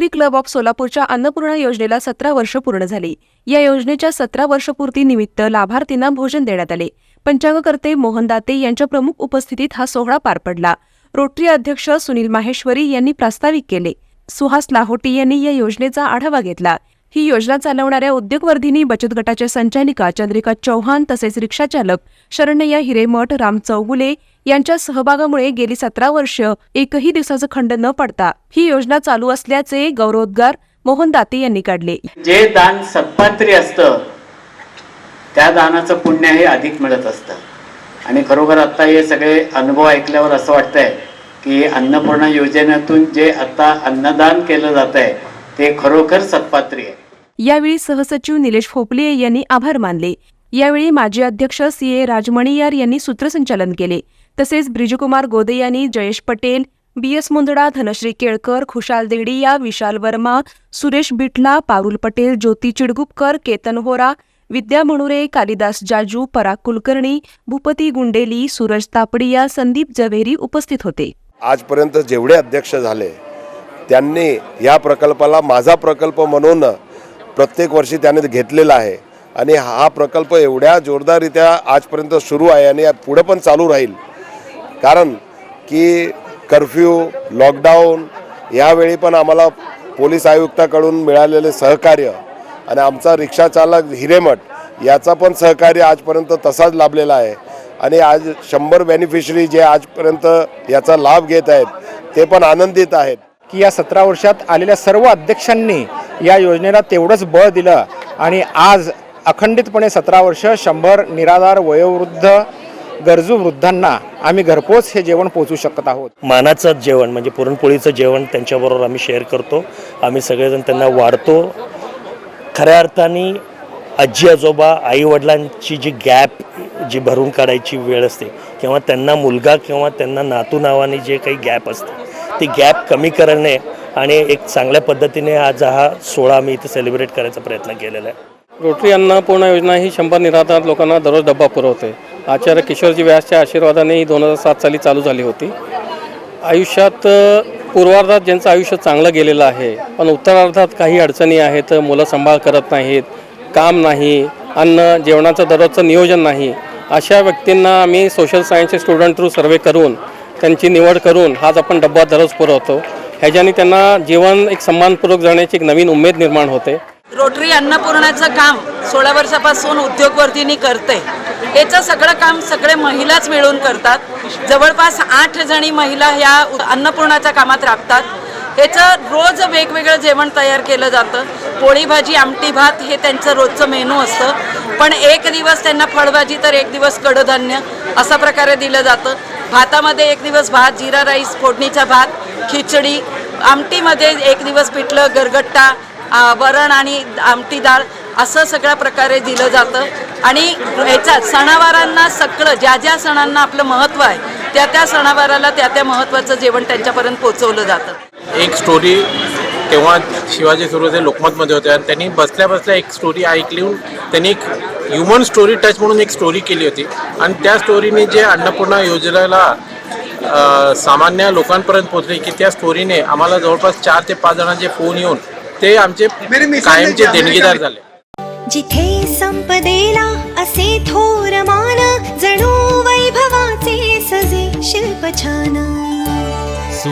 Rotary club of सोलापूरच्या अन्नपूर्णा योजनेला सतरा वर्ष पूर्ण झाली. या योजनेच्या सतरा वर्षपूर्ती निमित्त लाभार्थींना भोजन देण्यात आले. पंचांगकर्ते मोहन दाते यांच्या प्रमुख उपस्थितीत हा सोहळा पार पडला. रोटरी अध्यक्ष सुनील माहेश्वरी यांनी प्रास्ताविक केले. सुहास लाहोटी यांनी या योजनेचा आढावा घेतला. ही योजना चालवणाऱ्या उद्योगवर्धिनी बचत गटाच्या संचालिका चंद्रिका चौहान तसेच रिक्षाचालक शरणय्या हिरेमठ राम चौगुले यांच्या सहभागामुळे गेली सतरा वर्ष एकही दिवसाचं खंड न पडता ही योजना चालू असल्याचे गौरवोद्गार मोहन दाते यांनी काढले. जे दान सत्पात्री असतं त्या दानाचं पुण्य हे अधिक मिळत असतं. आणि खरोखर आता हे सगळे अनुभव ऐकल्यावर असं वाटतंय की अन्नपूर्णा योजनेतून जे आता अन्नदान केलं जात आहे ते खरोखर सत्पात्री आहे. यावेळी सहसचिव निलेश फोपले यांनी आभार मानले. यावेळी माजी अध्यक्ष सी ए राजमणियार यांनी सूत्रसंचालन केले. तसेच ब्रिजकुमार गोदे यांनी जयेश पटेल बी एस मुंदडा धनश्री केळकर खुशाल देडिया विशाल वर्मा सुरेश बिटला पारुल पटेल ज्योती चिडगुपकर केतन होरा विद्या मणुरे कालिदास जाजू पराग कुलकर्णी भूपती गुंडेली सूरज तापडिया संदीप जव्हेरी उपस्थित होते. आजपर्यंत जेवढे अध्यक्ष झाले त्यांनी या प्रकल्पाला माझा प्रकल्प म्हणून प्रत्येक वर्षी त्याने घेतलेला आहे. आणि हा प्रकल्प एवढ्या जोरदाररित्या आजपर्यंत सुरू आहे आणि पुढं पण चालू राहील. कारण की कर्फ्यू लॉकडाऊन यावेळी पण आम्हाला पोलीस आयुक्ताकडून मिळालेले सहकार्य आणि आमचा रिक्षाचालक हिरेमठ याचा पण सहकार्य आजपर्यंत तसाच लाभलेला आहे. आणि आज शंभर बेनिफिशरी जे आजपर्यंत याचा लाभ घेत आहेत ते पण आनंदित आहेत. की या सतरा वर्षात आलेल्या सर्व अध्यक्षांनी या योजनेला तेवढंच बळ दिलं आणि आज अखंडितपणे सतरा वर्ष शंभर निराधार वयोवृद्ध गरजू वृद्धांना आम्ही घरपोच हे जेवण पोचू शकत आहोत. मानाचं जेवण म्हणजे पुरणपोळीचं जेवण त्यांच्याबरोबर आम्ही शेअर करतो. आम्ही सगळेजण त्यांना वाढतो. खऱ्या अर्थाने आजी आजोबा आईवडिलांची जी गॅप जी भरून काढायची वेळ असते किंवा त्यांना मुलगा किंवा त्यांना नातू नावाने जे काही गॅप असते ती गॅप कमी करणे आणि एक चांगल्या पद्धतीने आज हा सोहळा आम्ही इथे सेलिब्रेट करायचा प्रयत्न केलेला आहे. रोटरी अन्नपूर्णा योजना ही शंभर निराधार लोकांना दररोज डब्बा पुरवते. आचार्य किशोरजी व्यासच्या आशीर्वादाने ही दोन हजार सात साली चालू झाली होती. आयुष्यात पूर्वार्धात ज्यांचं आयुष्य चांगलं गेलेलं आहे पण उत्तरार्धात काही अडचणी आहेत मुलं सांभाळ करत नाहीत काम नाही अन्न जेवणाचं दररोजचं नियोजन नाही अशा व्यक्तींना आम्ही सोशल सायन्सचे स्टुडंट थ्रू सर्वे करून त्यांची निवड करून हाच आपण डब्बा दररोज पुरवतो. ह्याच्याने त्यांना जीवन एक सन्मानपूर्वक जाण्याची एक नवीन उमेद निर्माण होते. रोटरी अन्नपूर्णाचं काम सोळा वर्षापासून उद्योगवर्तीनी करते. याचं सगळं काम सगळे महिलाच मिळून करतात. जवळपास आठ जणी महिला ह्या अन्नपूर्णाच्या कामात राबतात. याचं रोज वेगवेगळं जेवण तयार केलं जातं. पोळी भाजी आमटी भात हे त्यांचं रोजचं मेनू असतं. पण एक दिवस त्यांना फळभाजी तर एक दिवस कडधान्य असा प्रकारे दिलं जातं. भातामध्ये एक दिवस भात जिरा राईस फोडणीचा भात खिचडी आमटीमध्ये एक दिवस पिठलं गरगट्टा वरण आणि आमटी डाळ असं सगळ्या प्रकारे दिलं जातं. आणि ह्याच्यात सणावारांना सगळं ज्या ज्या सणांना आपलं महत्त्व आहे त्या त्या सणावाराला त्या त्या महत्त्वाचं जेवण त्यांच्यापर्यंत पोचवलं जातं. एक स्टोरी तेव्हा शिवाजी सुरुवाती लोकमतमध्ये होते आणि त्यांनी बसल्या बसल्या एक स्टोरी ऐकली. त्यांनी एक ह्युमन स्टोरी टच म्हणून एक स्टोरी केली होती. आणि त्या स्टोरीने जे अन्नपूर्णा योजनेला सामान्य लोकांपर्यंत पोहोचले की त्या स्टोरीने आम्हाला जवळपास चार ते पाच जणांचे फोन येऊन ते आमचे कायमचे देणगीदार झाले. जिथे संपदेला असे